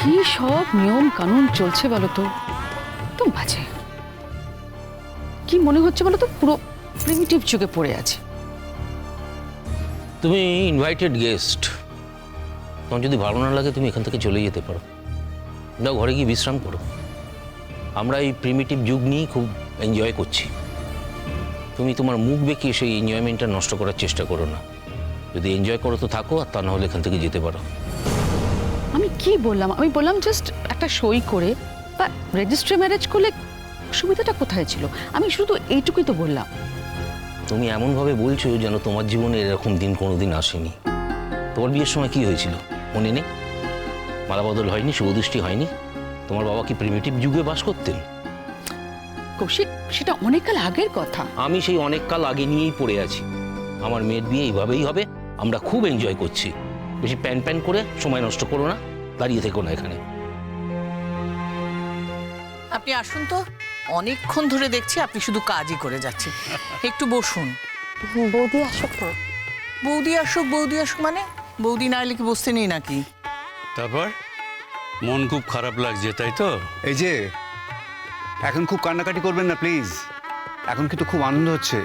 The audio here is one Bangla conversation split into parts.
কি সব নিয়ম কানুন চলছে বলো তো তো বাজে। কি মনে হচ্ছে বলো তো পুরো প্রিমিটিভ যুগে পড়ে আছে। তুমি ইনভাইটেড গেস্ট তোমার যদি ভালো না লাগে, তুমি এখান থেকে চলে যেতে পারো। যাও ঘরে গিয়ে বিশ্রাম করো। আমরা এই প্রিমিটিভ যুগ নিয়েই খুব এনজয় করছি। তুমি তোমার মুখ বেঁকিয়ে সেই এনজয়মেন্টটা নষ্ট করার চেষ্টা করো না। যদি এনজয় করো তো থাকো, আর তা না হলে এখান থেকে যেতে পারো। কি বললাম? আমি বললাম জাস্ট একটা সই করে বা রেজিস্ট্রি ম্যারেজ করলে সুবিধাটা কোথায় ছিল? আমি শুধু এইটুকুই তো বললাম। তুমি এমনভাবে বলছো যেন তোমার জীবনে এরকম দিন কোনোদিন আসেনি। তোমার বিয়ের সময় কি হয়েছিল? মনে নেই? মালাবদল হয়নি শুভদৃষ্টি হয়নি? তোমার বাবা কি প্রিমিটিভ যুগে বাস করতেন? কৌশিক সেটা অনেককাল আগের কথা। আমি সেই অনেক কাল আগে নিয়েই পড়ে আছি। আমার মেয়ের বিয়ে এইভাবেই হবে। আমরা খুব এনজয় করছি। বেশি প্যান প্যান করে সময় নষ্ট করো না। দাঁড়িয়ে থেকো না এখানে। আপনি আসুন তো। অনেকক্ষণ ধরে দেখছি আপনি শুধু কাজই করে যাচ্ছেন। একটু বসুন। বৌদি আসুক না। বৌদি আসুক বৌদি আসুক মানে? বৌদি না এলে কি বসতে নেই নাকি? তারপর? মন খুব খারাপ লাগছে তাই তো? এই যে এখন খুব কান্নাকাটি করবেন না প্লিজ। এখন কিন্তু খুব আনন্দ হচ্ছে।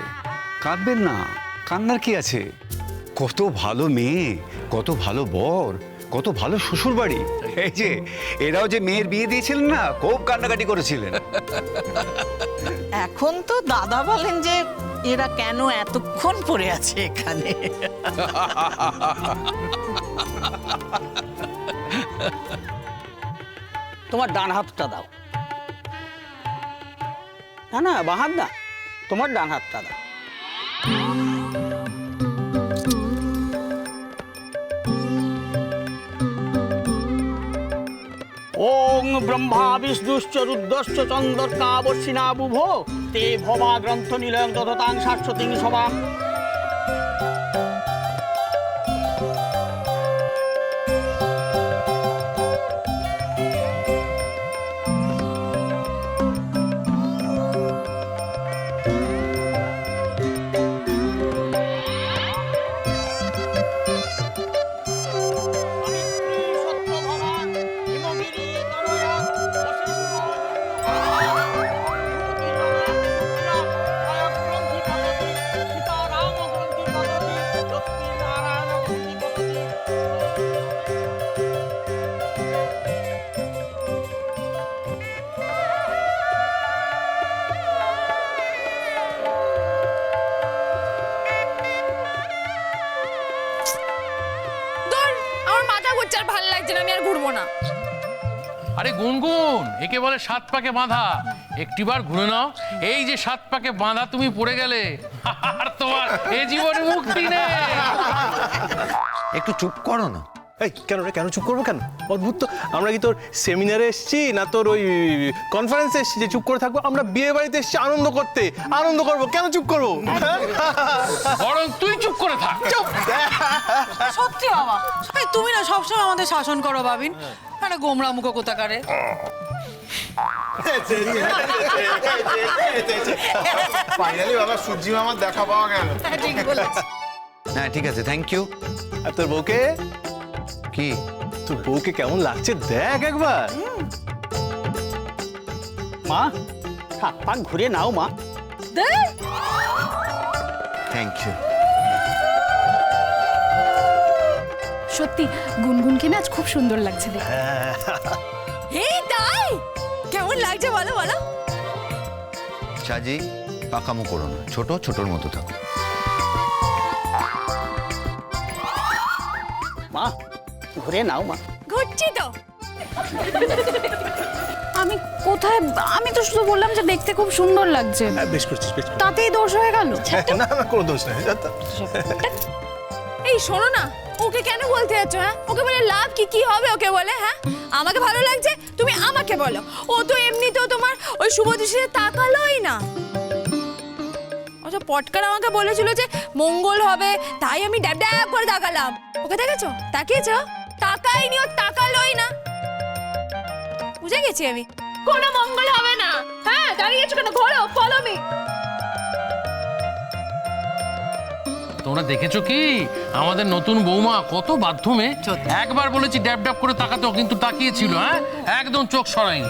কাঁদবেন না। কান্নার কি আছে? কত ভালো মেয়ে কত ভালো বর। কত ভালো শ্বশুর বাড়ি এই যে এরাও যে মেয়ের বিয়ে দিয়েছিলেন না খুব কান্নাকাটি করেছিলেন। এখন তো দাদা বলেন যে এরা কেন এতক্ষণ পড়ে আছে এখানে? তোমার ডান হাতটা দাও। না না বাঁ হাত না। তোমার ডান হাতটা দাও। ওং ব্রহ্মা বিষ্ণুশ্চ রুদ্রশ্চ চন্দ্রকাবর্ষিণা বুভ তে ভবা গ্রন্থ নিলয়ং তথতাং শাশ্বতিং সবাম লাগছে না আমি আর ঘুরবো না। আরে গুনগুন একে বলে সাত পাকে বাঁধা। একটিবার ঘুরে নাও। এই যে সাত পাকে বাঁধা তুমি পড়ে গেলে আর তোমার এ জীবনে মুক্তি নেই। একটু চুপ করো না। এই কেন রে? কেন চুপ করব কেন? অদ্ভুত তো। আমরা কি তোর সেমিনারে এসেছি না তোর ওই কনফারেন্সে এসেছি যে চুপ করে থাকব? আমরা বিয়ে বাড়িতে এসেছি আনন্দ করতে। আনন্দ করব। কেন চুপ করব? হ্যাঁ? বরং তুই চুপ করে থাক। চুপ। সত্যি বাবা। এই তুমি না সবসময় আমাদের শাসন করো বাবিন মানে গোমরা মুখো কোথাকারে। ফাইনালি বাবা সূর্যি মামার দেখা পাওয়া গেল। ঠিক বলেছি। হ্যাঁ ঠিক আছে থ্যাংক ইউ আর তোর বউকে? কি? তোর বউকে কেমন লাগছে? দেখ একবার। মা হাত পাক ঘুরে নাও মা। থ্যাংক ইউ সত্যি গুনগুনকে না আজ খুব সুন্দর লাগছে এই তাই? কেমন লাগছে বলো বলো। সাজি পাকামো করো না। ছোট ছোটর মতো থাকো। ঘুরে নাও মা। ঘুরছি তো। আমি কোথায় আমি তো শুধু বললাম যে দেখতে খুব সুন্দর লাগছে। হ্যাঁ, বেশ করছিস বেশ করছিস। তাতেই দোষ হয়ে গেল? না না কোনো দোষ নেই যা তা। এই শোনো না ওকে কেন বলতে যাচ্ছ হ্যাঁ? ওকে বলে লাভ কি কি হবে ওকে বলে হ্যাঁ? আমাকে ভালো লাগছে তুমি আমাকে বলো। ও তো এমনিতেও তোমার ওই শুভ দৃষ্টিতে তাকালোই না। অথচ পটকার আমাকে বলেছিল যে মঙ্গল হবে তাই আমি ড্যাব ড্যাব করে তাকালাম। ওকে দেখেছ? তাকিয়েছো? তাকাইনি ও তাকালোই না। বুঝে গেছি আমি? কোনো মঙ্গল হবে না। হ্যাঁ দাঁড়িয়েছো কেন? ঘোরো ফলো মি তোমরা দেখেছ কি? আমাদের নতুন বৌমা কত বাধ্যমে একবার বলেছি ড্যাব ড্যাব করে তাকাতো কিন্তু তাকিয়েছিল হ্যাঁ? একদম চোখ সরাইনি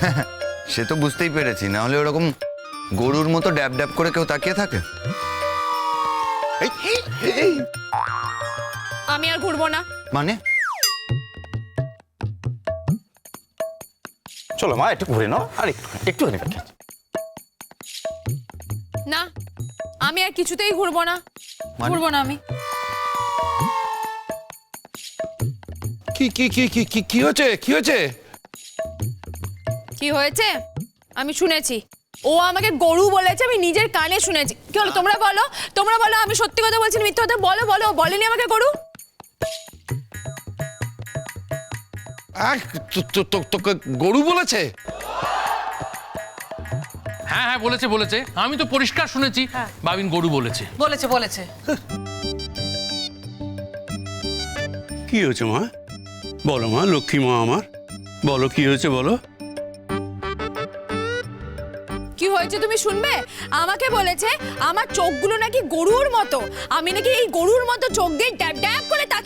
সে তো বুঝতেই পেরেছি না হলে ওরকম গরুর মতো ড্যাব ড্যাব করে কেউ তাকিয়ে থাকে। আমি আর ঘুরবো না। মানে? চলো মা একটু ঘুরে নাও। আর একটু একটুখানি না আমি আর কিছুতেই ঘুরবো না। মানে? ঘুরবো না আমি। কি কি কি কি কি কি হচ্ছে কি হচ্ছে কি হয়েছে? আমি শুনেছি। ও আমাকে গরু বলেছে আমি নিজের কানে শুনেছি। কি হলো তোমরা বলো? তোমরা বলো আমি সত্যি কথা বলছি মিথ্যে কথা? বলো বলো বলেনি আমাকে গরু? তোকে গরু বলেছে? হ্যাঁ হ্যাঁ বলেছে বলেছে। আমি তো পরিষ্কার শুনেছি বাবিন গরু বলেছে। বলেছে বলেছে। কি হয়েছে মা? বলো মা লক্ষ্মী মা আমার। বলো কি হয়েছে বলো? কি হয়েছে তুমি শুনবে? আমাকে বলেছে আমার চোখগুলো নাকি গরুর মতো। আমি নাকি এই গরুর মতো চোখ দিয়ে ড্যাব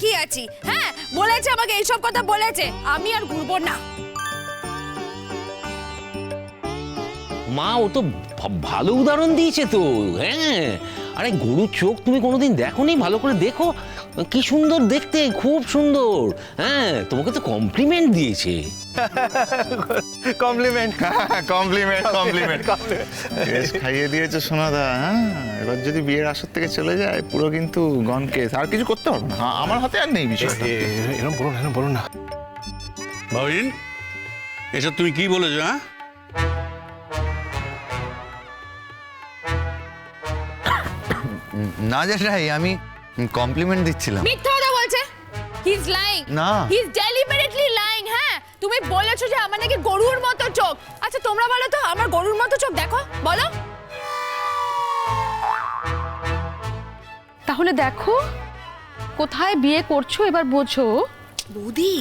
তাকিয়ে আছি। হ্যাঁ বলেছে আমাকে, এইসব কথা বলেছে। আমি আর ঘুরবো না। মা, ও তো ভালো উদাহরণ দিয়েছে তো। হ্যাঁ। আরে, গরুর চোখ তুমি কোনোদিন দেখো নি ভালো করে দেখো। কি সুন্দর দেখতে খুব সুন্দর। হ্যাঁ তোমাকে তো কমপ্লিমেন্ট দিয়েছে। কমপ্লিমেন্ট কমপ্লিমেন্ট কমপ্লিমেন্ট বেশ খাইয়ে দিয়েছে সোনাদা হ্যাঁ? এবার যদি বিয়ের আসর থেকে চলে যায় পুরো কিন্তু গন কেস। আর কিছু করতে পারব না। হ্যাঁ, আমার হাতে আর নেই বিষয়টা। এরকম বলুন এরকম বলুন না ভাবিন এসব তুমি কি বলেছ হ্যাঁ? না জেঠাই আমি কমপ্লিমেন্ট দিচ্ছিলাম। মিথ্যা কথা বলছে? হি ইজ লাইং না। হি ইজ ডেলিবারেটলি লাইং হ্যাঁ? তুমি বলেছ যে আমার নাকি গরুর মতো চোখ। আচ্ছা তোমরা বলো তো আমার গরুর মতো চোখ দেখো বলো। তাহলে দেখো কোথায় বিয়ে করছ এবার বোঝো। বৌদি।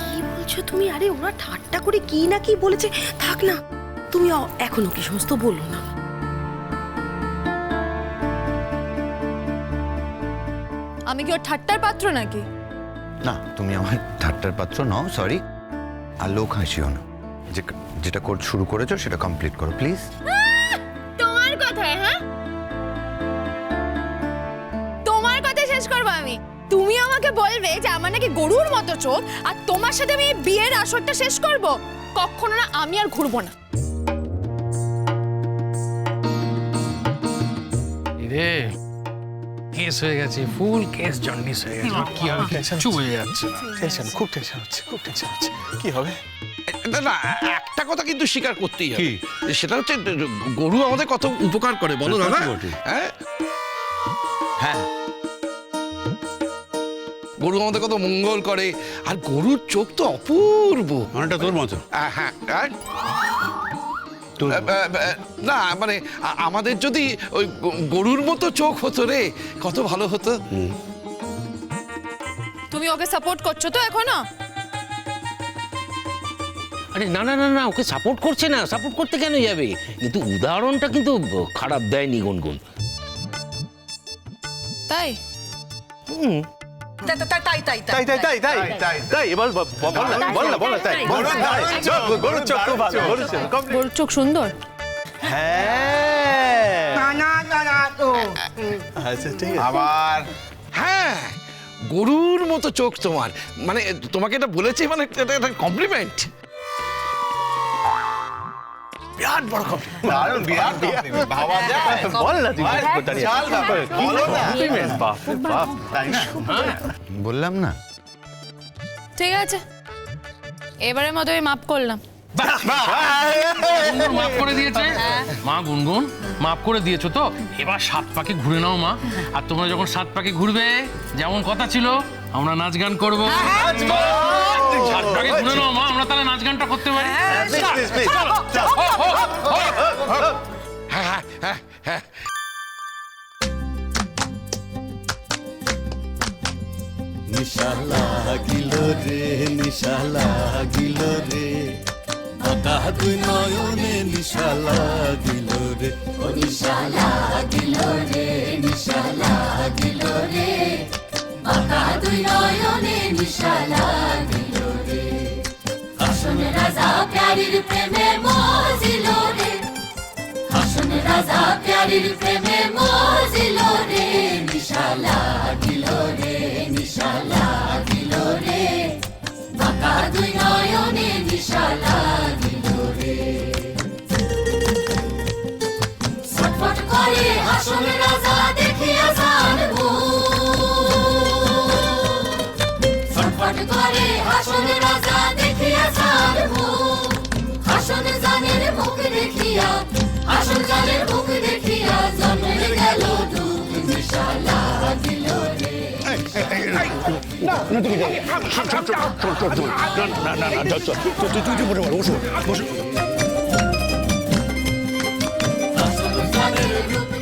কি বলছো তুমি? আরে ওরা ঠাট্টা করে কি না কি বলেছে? থাক না। তুমি এখনও কি সমস্ত বলো না? আমি কি ওর ঠাট্টার পাত্র নাকি? না তুমি আমার ঠাট্টার পাত্র নও সরি আর লোক হাসিও না। যে যেটা কোর্স শুরু করেছ সেটা কমপ্লিট করো প্লিজ তোমার কথায় হ্যাঁ? তোমার কথা শেষ করব আমি। তুমি আমাকে বলবে যে আমার নাকি গরুর মতো চোখ আর তোমার সাথে আমি এই বিয়ের আসরটা শেষ করব। কখনো না আমি আর ঘুরবো না। রে কেস হয়ে গেছে ফুল কেস জন্ডিস হয়ে গেছে। কি হবে? কিচ্ছু বোঝা যাচ্ছে। টেনশন খুব টেনশন হচ্ছে খুব টেনশন হচ্ছে। কি হবে? না, একটা কথা কিন্তু স্বীকার করতেই হবে। সেটা হচ্ছে গরু আমাদের কত উপকার করে বলো দাদা? হ্যাঁ? হ্যাঁ। গরু আমাদের কত মঙ্গল করে। আর গরুর চোখ তো অপূর্ব। অনেকটা তোর মতো। আহ, হ্যাঁ না মানে আমাদের যদি ওই গরুর মতো চোখ হতো রে কত ভালো হতো। তুমি ওকে সাপোর্ট করছ তো এখনও? আরে না না না না ওকে সাপোর্ট করছে না। সাপোর্ট করতে কেন যাবে? কিন্তু উদাহরণটা কিন্তু খারাপ দেয়নি গুনগুন। তাই? তাই তাই তাই তাই। তাই তাই তাই তাই। তাই তাই এবার ব- ব- বল না বল না বল না তাই। গরুর চোখ খুব ভালো গরুর চোখ। গরুর চোখ সুন্দর? হ্যাঁ। আচ্ছা ঠিক আছে। আবার? হ্যাঁ গরুর মতো চোখ তোমার। মানে তোমাকে এটা বলেছি মানে এটা একটা কমপ্লিমেন্ট বিরাট বড় কমপ্লিমেন্ট বল না তুই দাঁড়িয়ে কমপ্লিমেন্ট বাপ। রে বাপ। বললাম না। ঠিক আছে। এবারের মতো আমি মাপ করলাম। মাফ করে দিয়েছে? মা গুনগুন মাফ করে দিয়েছ তো? এবার সাত পাকে ঘুরে নাও মা। আর তোমরা যখন সাত পাকে ঘুরবে যেমন কথা ছিল আমরা নাচ গান করব। সাত পাকে ঘুরে নাও মা। আমরা তাহলে নাচ গানটা করতে পারি। নিশা লাগিল রে নিশা লাগিল রে। বাঁকা দুই নয়নে নিশা লাগিল রে। ও নিশা লাগিল রে নিশা লাগিল রে। বাঁকা দুই নয়নে নিশা লাগিল রে। হাসন রাজা প্যারির প্রেমে মজিল রে রাজা প্যারির প্রেমে মজিল রে নিশা লাগিল রে নিশা লাগিল রে বাঁকা দুই নয়নে নিশা লাগিল রে ছটফট করে হাসন রাজা দেখিয়া জানব ছটফট করে হাসন রাজা দেখিয়া জানব হাসন জানের মুখ দেখিয়া হাসন জানের মুখ দেখিয়া জন্মে গেল দুঃখ নিশা লাগিল রে হাসন জানের রূপটা দেখে